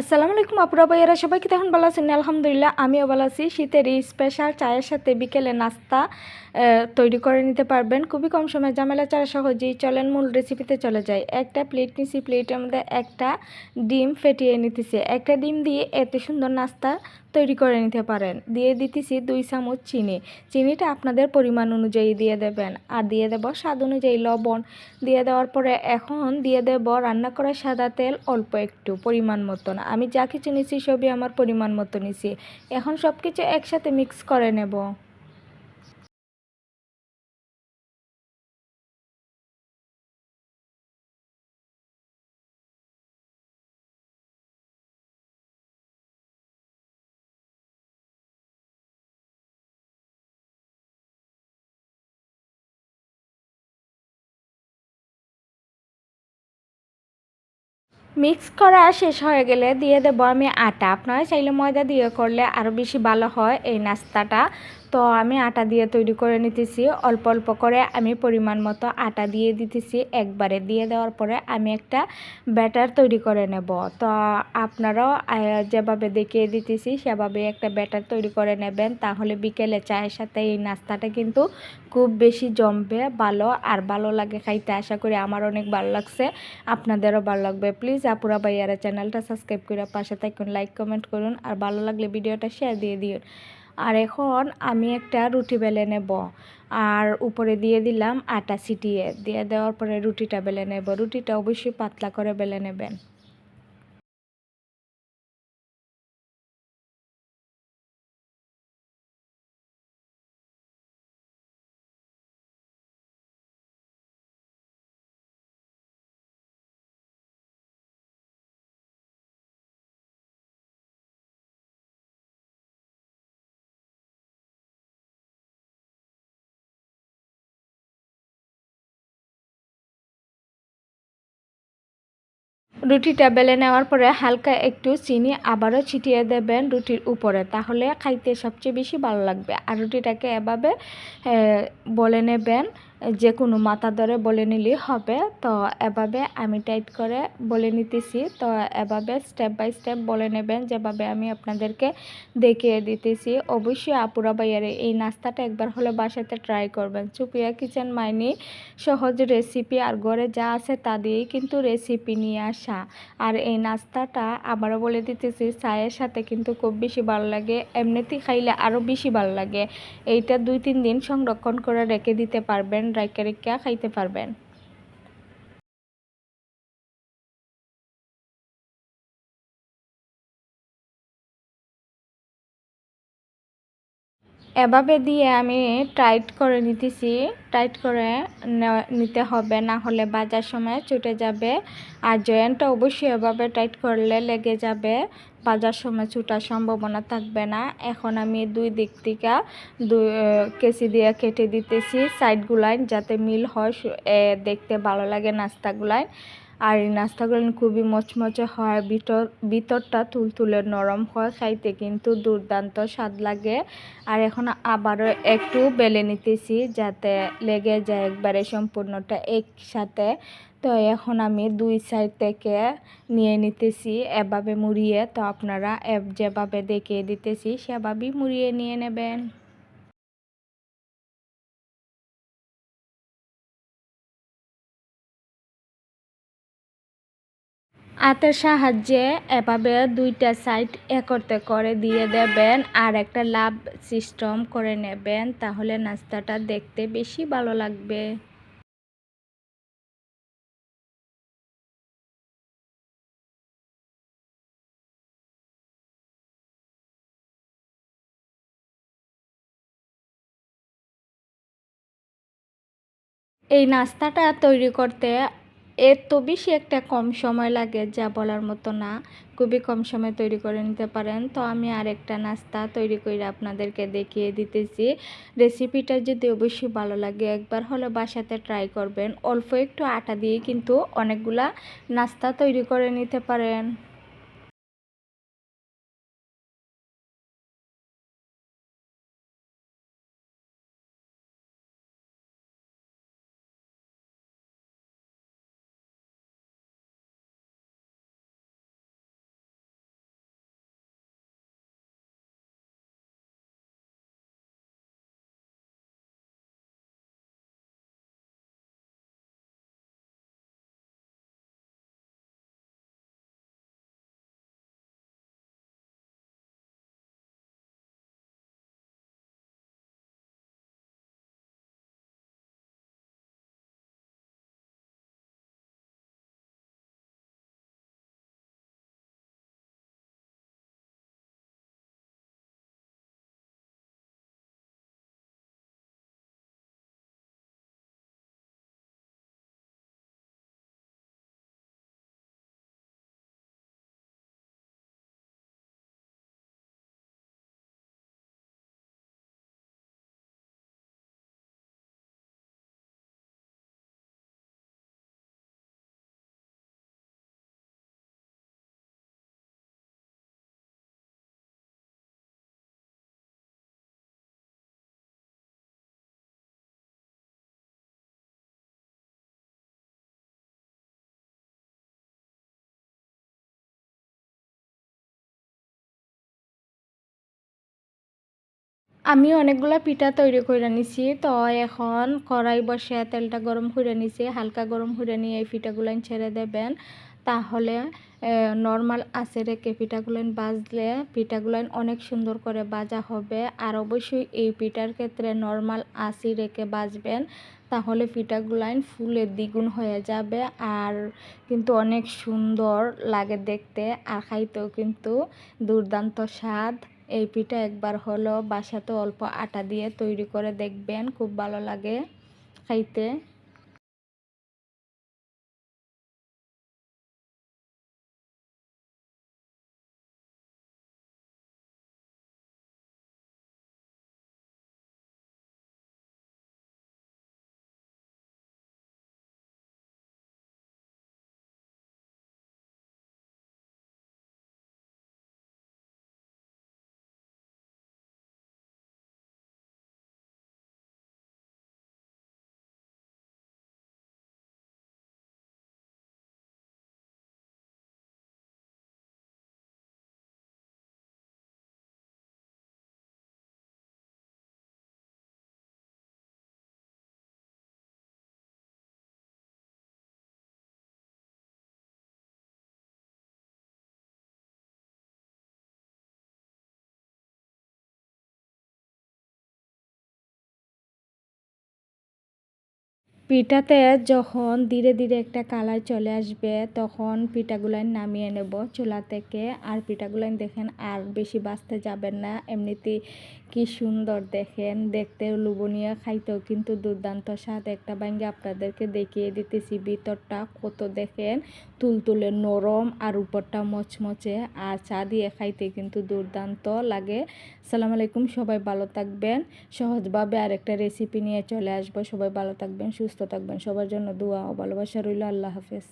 আসসালামু আলাইকুম আপুরা ভাইয়ারা, সবাই কি তখন ভালো আছেন? আলহামদুলিল্লাহ, আমিও ভালো আছি। শীতের এই স্পেশাল চায়ের সাথে বিকেলে নাস্তা তৈরি করে নিতে পারবেন। খুবই কম সময় ঝামেলা ছাড়া সহজেই চলেন, মূল রেসিপিতে চলে যায় একটা প্লেট নিছি প্লেটের মধ্যে একটা ডিম ফেটিয়ে নিতেছি। একটা ডিম দিয়ে এত সুন্দর নাস্তা তৈরি করে নিতে পারেন। দিয়ে দিতেছি দুই চামচ চিনি। চিনিটা আপনাদের পরিমাণ অনুযায়ী দিয়ে দেবেন। আর দিয়ে দেব স্বাদ অনুযায়ী লবণ। দিয়ে দেওয়ার পরে এখন দিয়ে দেব রান্না করা সাদা তেল অল্প একটু পরিমাণ মতন। আমি যা কিছু নিছি সবই আমার পরিমাণ মতো নিছি। এখন সব কিছু একসাথে মিক্স করে নেব। মিক্স করা শেষ হয়ে গেলে দিয়ে দেবো আমি আটা। আপনারা চাইলে ময়দা দিয়ে করলে আরও বেশি ভালো হয় এই নাস্তাটা। তো আমি আটা দিয়ে তৈরি করে নিতেছি। অল্প অল্প করে আমি পরিমাণ মতো আটা দিয়ে দিতেছি। একবারে দিয়ে দেওয়ার পরে আমি একটা ব্যাটার তৈরি করে নেব। তো আপনারাও যেভাবে দেখিয়ে দিতেছি, সেভাবে একটা ব্যাটার তৈরি করে নেবেন। তাহলে বিকেলে চায়ের সাথে এই নাস্তাটা কিন্তু খুব বেশি জমবে, ভালো আর ভালো লাগে খাইতে। আশা করি আমার অনেক ভালো লাগছে, আপনাদেরও ভালো লাগবে। প্লিজ আপুরা ভাইয়ারা চ্যানেলটা সাবস্ক্রাইব করে পাশে থাকুন, লাইক, কমেন্ট করুন। আর ভালো লাগলে ভিডিওটা শেয়ার দিয়ে দিন আর এখন আমি একটা রুটি বেলে নেব। আর উপরে দিয়ে দিলাম আটা সিটিয়ে দিয়ে দেওয়ার পরে রুটিটা বেলে নেব। রুটিটা অবশ্যই পাতলা করে বেলে নেবেন। রুটিটা বেলে নেওয়ার পরে হালকা একটু চিনি আবারও ছিটিয়ে দেবেন রুটির উপরে। তাহলে খাইতে সবচেয়ে বেশি ভালো লাগবে। আর রুটিটাকে এভাবে বলে নেবেন। যে কোনো মাথা ধরে বলে নিলেই হবে। তো এভাবে আমি টাইট করে বলে নিতেছি। তো এভাবে স্টেপ বাই স্টেপ বলে নেবেন, যেভাবে আমি আপনাদেরকে দেখিয়ে দিতেছি। অবশ্যই আপুরা বাইয়ারে এই নাস্তাটা একবার হলে বাসাতে ট্রাই করবেন। চুপিয়া কিচেন মাইনি সহজ রেসিপি আর ঘরে যা আছে তা দিয়েই কিন্তু রেসিপি নিয়ে আসা। আর এই নাস্তাটা আবারও বলে দিতেছি, চায়ের সাথে কিন্তু খুব বেশি ভালো লাগে, এমনিতেই খাইলে আরও বেশি ভালো লাগে। এইটা দুই তিন দিন সংরক্ষণ করে রেখে দিতে পারবেন। রাইকা রেখা খাইতে পারবেন। এভাবে দিয়ে আমি টাইট করে নিতেছি। টাইট করে নিতে হবে, না হলে বাজার সময় ছুটে যাবে। আর জয়েন্টটা অবশ্যই এভাবে টাইট করলে লেগে যাবে। বাজার সময় ছুটার সম্ভাবনা থাকবে না। এখন আমি দুই দিক থেকে দুই কেসি দিয়ে কেটে দিতেছি। সাইডগুলাইন যাতে মিল হয় দেখতে ভালো লাগে, নাস্তাগুলাইন। আর এই নাস্তাগুলো খুবই মচমচে হয়, ভিতর, ভিতরটা তুলতুলে নরম হয়, খাইতে কিন্তু দুর্দান্ত স্বাদ লাগে। আর এখন আবারও একটু বেলে নিতেছি যাতে লেগে যায় একবারে সম্পূর্ণটা একসাথে। তো এখন আমি দুই সাইড থেকে নিয়ে নিতেছি, এভাবে মুড়িয়ে। তো আপনারা যেভাবে দেখিয়ে দিতেছি, সেভাবেই মুড়িয়ে নিয়ে নেবেন। হাতের সাহায্যে এভাবে দুইটা সাইড একরতে করে দিয়ে দেবেন আর একটা লাভ সিস্টেম করে নেবেন, তাহলে নাস্তাটা দেখতে বেশি ভালো লাগবে। এই নাস্তাটা তৈরি করতে এত বেশি একটা কম সময় লাগে, যা বলার মতো না। খুবই কম সময় তৈরি করে নিতে পারেন। তো আমি আরেকটা নাস্তা তৈরি করে আপনাদেরকে দেখিয়ে দিতেছি। রেসিপিটা যদি অবশ্যই ভালো লাগে, একবার হলে বাসাতে ট্রাই করবেন। অল্প একটু আটা দিয়ে কিন্তু অনেকগুলা নাস্তা তৈরি করে নিতে পারেন। আমি অনেকগুলো পিঠা তৈরি করে নিছি। তো এখন কড়াই বসে তেলটা গরম করে নিছি, হালকা গরম করে নিয়ে এই পিঠাগুলো ছেড়ে দেবেন। তাহলে নর্মাল আছে রেখে পিঠাগুলো বাজলে পিঠাগুলো অনেক সুন্দর করে বাজা হবে। আর অবশ্যই এই পিঠার ক্ষেত্রে নর্মাল আসি রেখে বাজবেন তাহলে পিঠাগুলাইন ফুলের দ্বিগুণ হয়ে যাবে। আর কিন্তু অনেক সুন্দর লাগে দেখতে, আর খাইতেও কিন্তু দুর্দান্ত স্বাদ। এই পিঠা একবার হলো বাসাতে অল্প আটা দিয়ে তৈরি করে দেখবেন, খুব ভালো লাগে খাইতে। পিঠাতে যখন ধীরে ধীরে একটা কালার চলে আসবে, তখন পিঠাগুলাই নামিয়ে নেব। চুলা থেকে আর পিঠাগুলাই দেখেন আর বেশি বাঁচতে যাবেন না। এমনিতে কি সুন্দর দেখেন, দেখতে লুবনীয় খাইতেও কিন্তু দুর্দান্ত স্বাদ। একটা ভাঙ্গে আপনাদেরকে দেখিয়ে দিতেছি ভিতরটা, কত দেখেন, তুলতুলে নরম আর উপরটা মচমচে। আর চা দিয়ে খাইতে কিন্তু দুর্দান্ত লাগে। সালাম আলাইকুম, সবাই ভালো থাকবেন। সহজভাবে আরেকটা রেসিপি নিয়ে চলে আসব। সবাই ভালো থাকবেন সুস্থ থাকবেন। সবার জন্য দোয়া ও ভালোবাসা রইল। আল্লাহ হাফেজ।